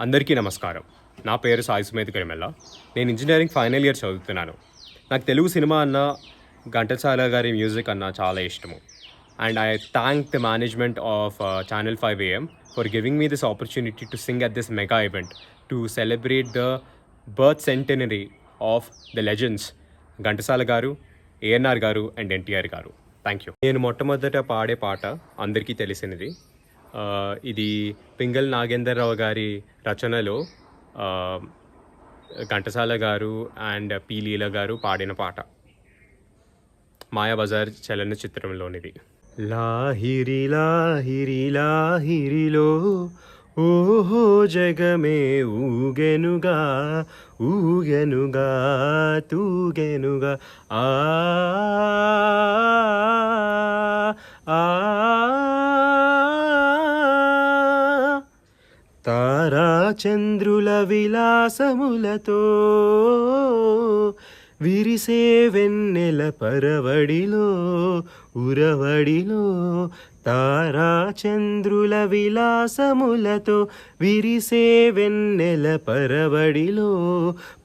అందరికీ నమస్కారం. నా పేరు సాయి సుమేధ్ కరిమెల్ల. నేను ఇంజనీరింగ్ ఫైనల్ ఇయర్ చదువుతున్నాను. నాకు తెలుగు సినిమా అన్న ఘంటసాల గారి మ్యూజిక్ అన్న చాలా ఇష్టము. And I thank the management of channel five AM for giving me this opportunity to sing at this mega event to celebrate the birth centenary of the legends Ghantasala garu ANR garu and NTR garu. Thank you. నేను మొట్టమొదట పాడే పాట అందరికీ తెలిసినది. ఇది పింగల్ నాగేందర్రావు గారి రచనలో ఘంటసాల గారు అండ్ పీలీల గారు పాడిన పాట. మాయాబజార్ చలనచిత్రంలోనిది. లాహిరి లాహిరి లాహిరిలో ఓహో జగమే ఊగెనుగా ఊగెనుగా తూగెనుగా. ఆ ఆ చంద్రుల విలాసములతో విరిసే వెన్నెల పరవడిలో ఉరవడిలో తారా చంద్రుల విలాసములతో విరిసే వెన్నెల పరవడిలో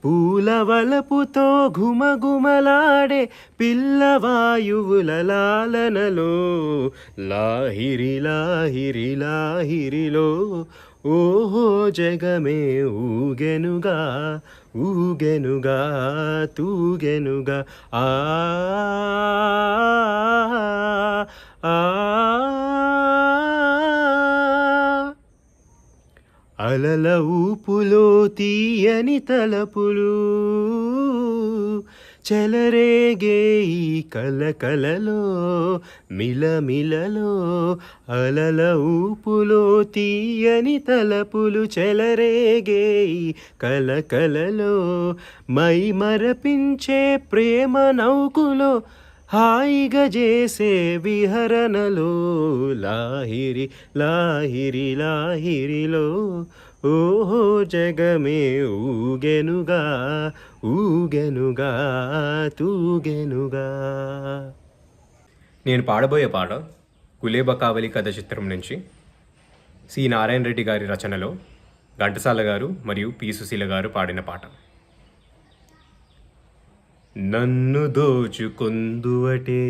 పూల వలపుతో ఘుమఘుమలాడే పిల్లవాయువుల లాలనలో లాహిరి లాహిరి లాహిరిలో ఓహో జగమే ఊగెనుగా ఊగెనుగా తూగెనుగా ఆ ఆ అలల ఊపులో తీయని తలపులు చెలరేగే ఈ కలకలలో మిలమిలలో అలల ఊపులో తీయని తలపులు చెలరేగే ఈ కలకలలో. మై మరపించే ప్రేమ నౌకులో హాయిగా చేసే విహరణలో లాహిరి లాహిరి లాహిరిలో. ఓహో జగమే ఊగెనుగా ఊగెనుగా తూగెనుగా. నేను పాడబోయే పాట కులేబకావలి కథ చిత్రం నుంచి సి. నారాయణ రెడ్డి గారి రచనలో ఘంటసాల గారు మరియు పి. సుశీల గారు పాడిన పాట. నన్ను దోచుకొందువటే.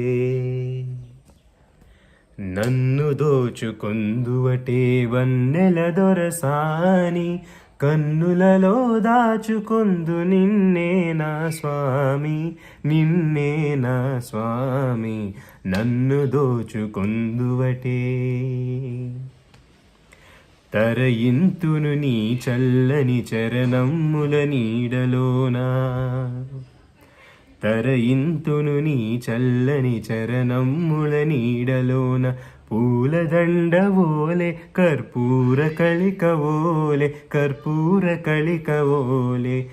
నన్ను దోచుకొందువటే వన్నెల దొరసాని. కన్నులలో దాచుకొందు నిన్నే నా స్వామి నిన్నే నా స్వామి నన్ను దోచుకొందువటే. తరయింతును నీ చల్లని చరణమ్ముల నీడలోనా తరయింతును నీ చల్లని చరణమ్ముల నీడలోన పూలదండ ఓలే కర్పూర కళిక ఓలే కర్పూర కళిక ఓలే.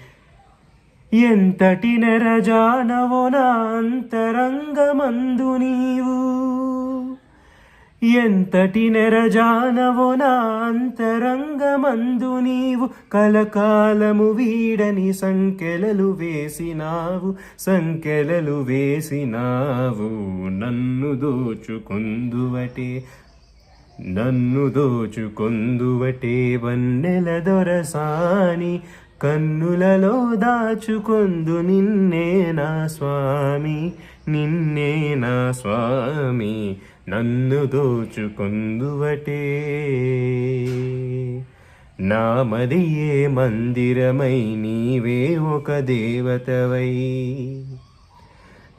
ఎంతటి నెరజానవో నా అంతరంగమందు నీవు? ఎంతటి నెరజానవో నా అంతరంగమందు నీవు కలకాలము వీడని సంకెలలు వేసినావు సంకెలలు వేసినావు. నన్ను దోచుకుందువటే నన్ను దోచుకుందువటే వన్నెల దొరసాని కన్నులలో దాచుకొందు నిన్నే నా స్వామి నిన్నే నా స్వామి. నన్ను దోచుకొందువటే. నామదియే మందిరమై నీవే ఒక దేవతవై.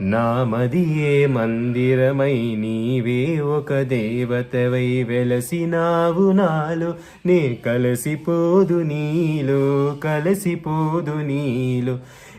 నామదియే మందిరమై నీవే ఒక దేవతవై. వెలసినావు నాలో నే కలసిపోదు నీలో కలసిపోదు నీలో.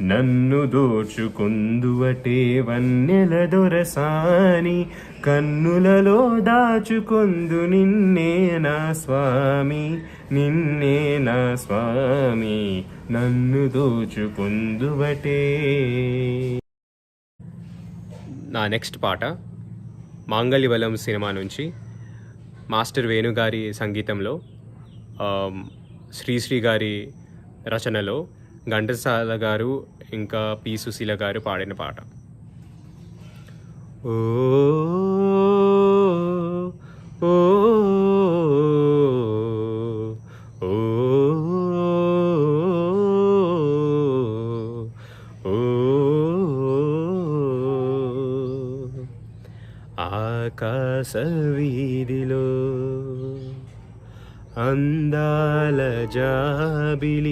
నన్ను దోచుకొందువటే వన్నెల దొరసాని కన్నులలో దాచుకొందు నిన్నే నా స్వామి నిన్నే నా స్వామి నన్ను దోచుకుందువటే. నా నెక్స్ట్ పాట మాంగళ్యవలం సినిమా నుంచి మాస్టర్ వేణుగారి సంగీతంలో శ్రీశ్రీ గారి రచనలో ఘంటసాల గారు ఇంకా పి. సుశీల గారు పాడిన పాట. ఓ ఓ ఆకాశ వీధిలో అందాల జాబిలి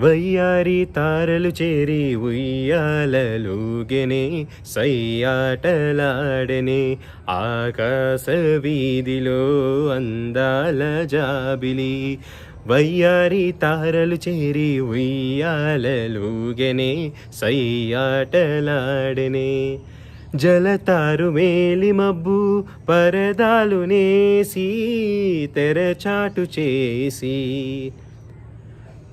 వయ్యారి తారలు చేరి ఉయ్యాలలుగెనే సయ్యాటలాడనే ఆకాశ వీధిలో అందాల జాబిలి. వయ్యారి తారలు చేరి ఉయ్యాలలుగెనే సయ్యాటలాడనే. జలతారు మేలి మబ్బు పరదాలు నేసి తెరచాటు చేసి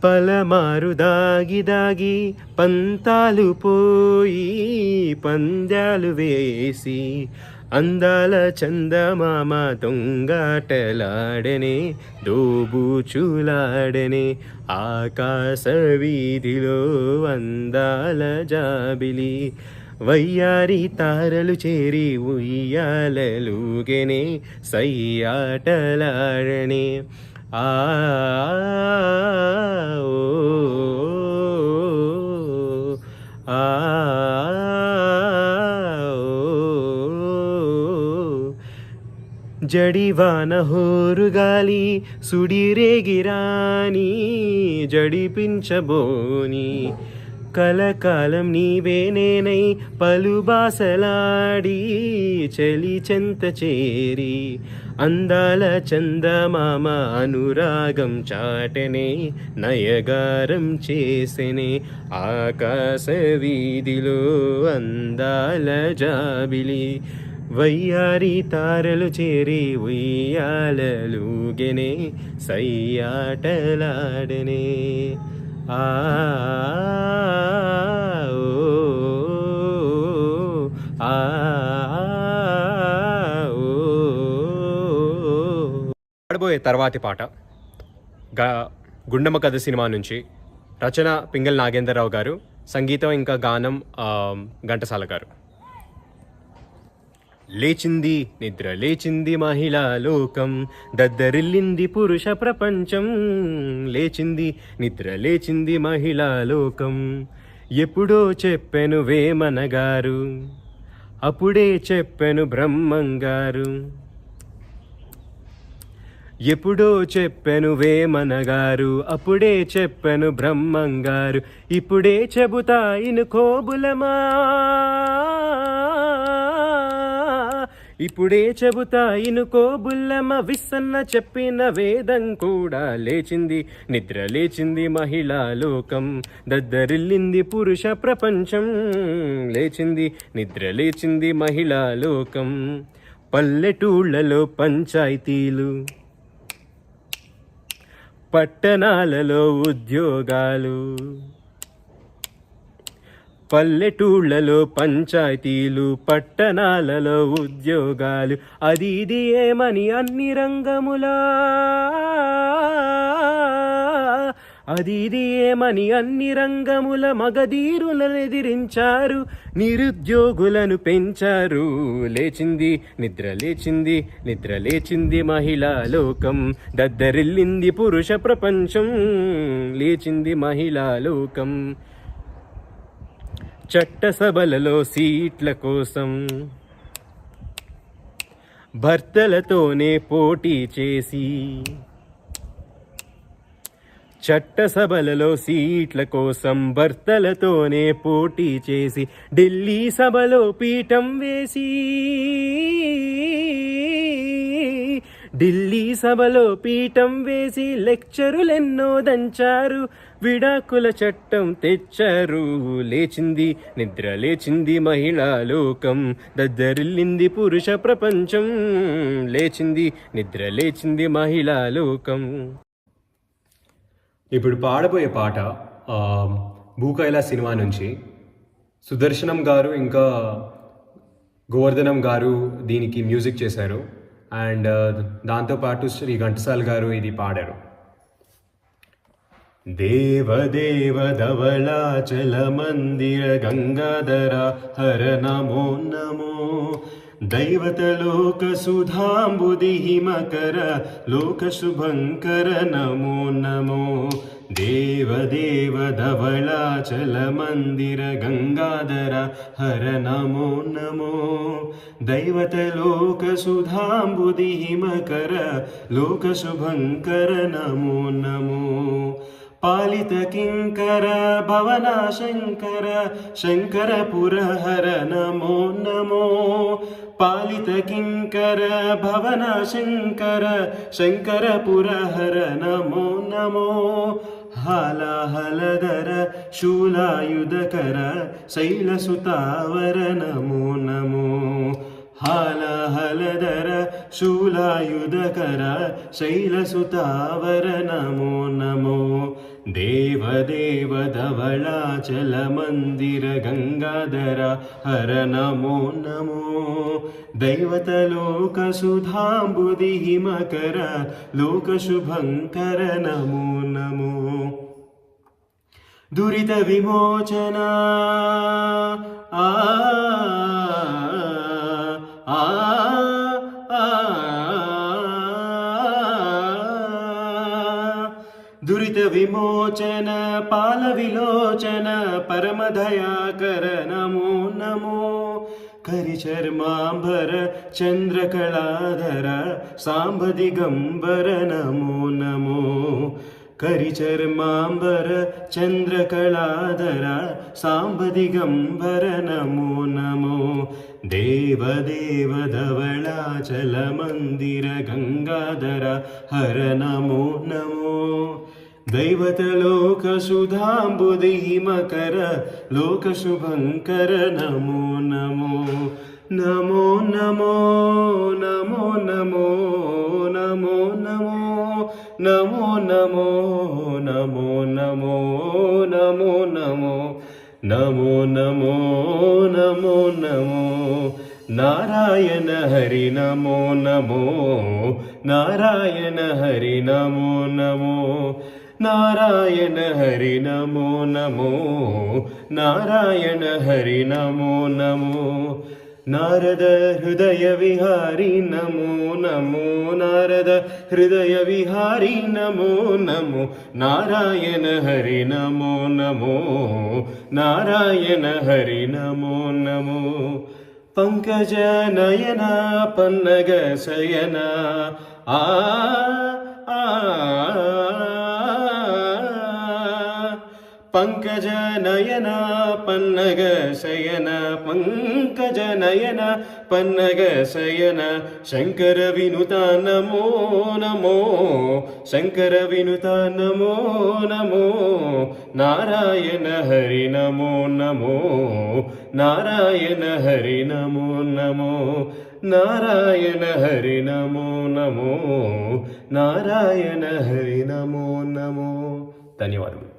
పలమారు దాగి దాగి పంతాలు పోయి పందాలు వేసి అందాల చందమామ దొంగాటలాడనే దోబూచులాడనే ఆకాశ వీధిలో అందాల జాబిలి. వయ్యారి తారలు చేరి ఉయ్యాలలుగెనే సయ్యాటలాడనే. ఆ ఆ, జడివాన హోరుగాలి సుడిరేగిరాని జడిపించబోని కలకాలం నీవే నేనై పలుబాసలాడి చలి చెంత చేరి అందాల చందమామ అనురాగం చాటనే నయగారం చేసెనే ఆకాశ వీధిలో అందాల జాబిలి వయ్యారి తారలు చేరి ఉయ్యాలలుగెనే సయ్యాటలాడనే. ఆ ఆ పాడబోయే తర్వాతి పాట గా గుండమ్మ కథ సినిమా నుంచి రచన పింగల్ నాగేంద్రరావు గారు సంగీతం ఇంకా గానం ఘంటసాల గారు. లేచింది నిద్ర లేచింది మహిళా లోకం. దద్దరిల్లింది పురుష ప్రపంచం. లేచింది నిద్ర లేచింది మహిళా లోకం. ఎప్పుడో చెప్పెను వేమనగారు. అప్పుడే చెప్పెను బ్రహ్మంగారు. ఎప్పుడో చెప్పెను వేమనగారు. అప్పుడే చెప్పెను బ్రహ్మంగారు. ఇప్పుడే చెబుతా ఇనుకోబులమా ఇప్పుడే చెబుతా ఇనుకో బుల్లమ్మ విస్సన్న చెప్పిన వేదం కూడా లేచింది. నిద్ర లేచింది మహిళా లోకం దద్దరిల్లింది పురుష ప్రపంచం. లేచింది నిద్ర లేచింది మహిళా లోకం. పల్లెటూళ్ళలో పంచాయతీలు పట్టణాలలో ఉద్యోగాలు. పల్లెటూళ్ళలో పంచాయతీలు పట్టణాలలో ఉద్యోగాలు. అది ఇది ఏమని అన్ని రంగములా? అది ఇది ఏమని అన్ని రంగముల మగధీరులను ఎదిరించారు? నిరుద్యోగులను పెంచారు. లేచింది నిద్ర లేచింది నిద్ర లేచింది మహిళా లోకం. దద్దరిల్లింది పురుష ప్రపంచం లేచింది మహిళా లోకం. చట్టసభలలో సీట్ల కోసం భర్తలతోనే పోటీ చేసి చట్టసభలలో సీట్ల కోసం భర్తలతోనే పోటీ చేసి ఢిల్లీ సభలో పీఠం వేసి ఢిల్లీ సభలో పీఠం వేసి లెక్చరులెన్నో దంచారు. విడాకుల చట్టం తెచ్చారు. లేచింది నిద్ర లేచింది మహిళా లోకం. దద్దరిల్లింది పురుష ప్రపంచం. లేచింది నిద్ర లేచింది మహిళా లోకం. ఇప్పుడు పాడబోయే పాట భూకైలా సినిమా నుంచి సుదర్శనం గారు ఇంకా గోవర్ధనం గారు దీనికి మ్యూజిక్ చేశారు. అండ్ దాంతోపాటు శ్రీ ఘంటసాల్ గారు ఇది పాడారు. దేవదేవ ధవళాచల మందిర గంగాధర హర నమో నమో. दैवतलोक मकर लोकशुभङ्कर नमो नमो। देवदेव धलाचल गङ्गाधर हर नमो नमो। दैवत मकर लोकशुभङ्कर नमो नमो। पालितकिङ्कर भवनाशङ्कर शङ्करपुरहर नमो नमो पालितकिङ्कर भवनाशङ्कर शङ्करपुरहर नमो नमो हालाहलधर शूलायुधकर शैलसुतावर नमो नमो हल हल शूलायुधकर शैलसुतावर नमो नमो देवदेव देव मन्दिर गङ्गाधर हर नमो नमो दैवतलोकसुधाम्बुदिहिमकर लोकशुभङ्कर नमो नमो दुरितविमोचना आ దురిత విమోచన పాల విలోచన పరమదయాకర నమో నమో करिचर्माम्बर चन्द्रकलाधर साम्बदिगम्बर नमो नमो करिचर्माम्बर चन्द्रकलाधर साम्बदिगम्बर नमो नमो देवदेवधवलाचल मन्दिर गङ्गाधर हर नमो नमो। दैवतलोक लोकशुभङ्कर नमो नमो। नमो नमो नमो नमो नमो नमो नमो नमो नमो नमो नमो नमो। నమో నమో నమో నమో. నారాయణ హరి నమో నమో. నారాయణ హరి నమో నమో. నారాయణ హరి నమో నమో. నారాయణ హరి నమో నమో. ನಾರದ ಹೃದಯ ವಿಹಾರಿ ನಮೋ ನಮೋ ನಾರದ ಹೃದಯ ವಿಹಾರಿ ನಮೋ ನಮೋ ನಾರಾಯಣ ಹರಿ ನಮೋ ನಮೋ ನಾರಾಯಣ ಹರಿ ನಮೋ ನಮೋ ಪಂಕಜ ನಯನ ಪನ್ನಗ ಶಯನ ಆ பங்கஜநயன பன்னக சயன பங்கஜநயன பன்னக சயன சங்கர வினுதா நமோ நமோ சங்கர வினுதா நமோ நமோ நாராயண ஹரி நமோ நமோ நாராயண ஹரி நமோ நமோ నారాయణ హరి నమో నమో నారాయణ హరి నమో నమో ధన్యవాదములు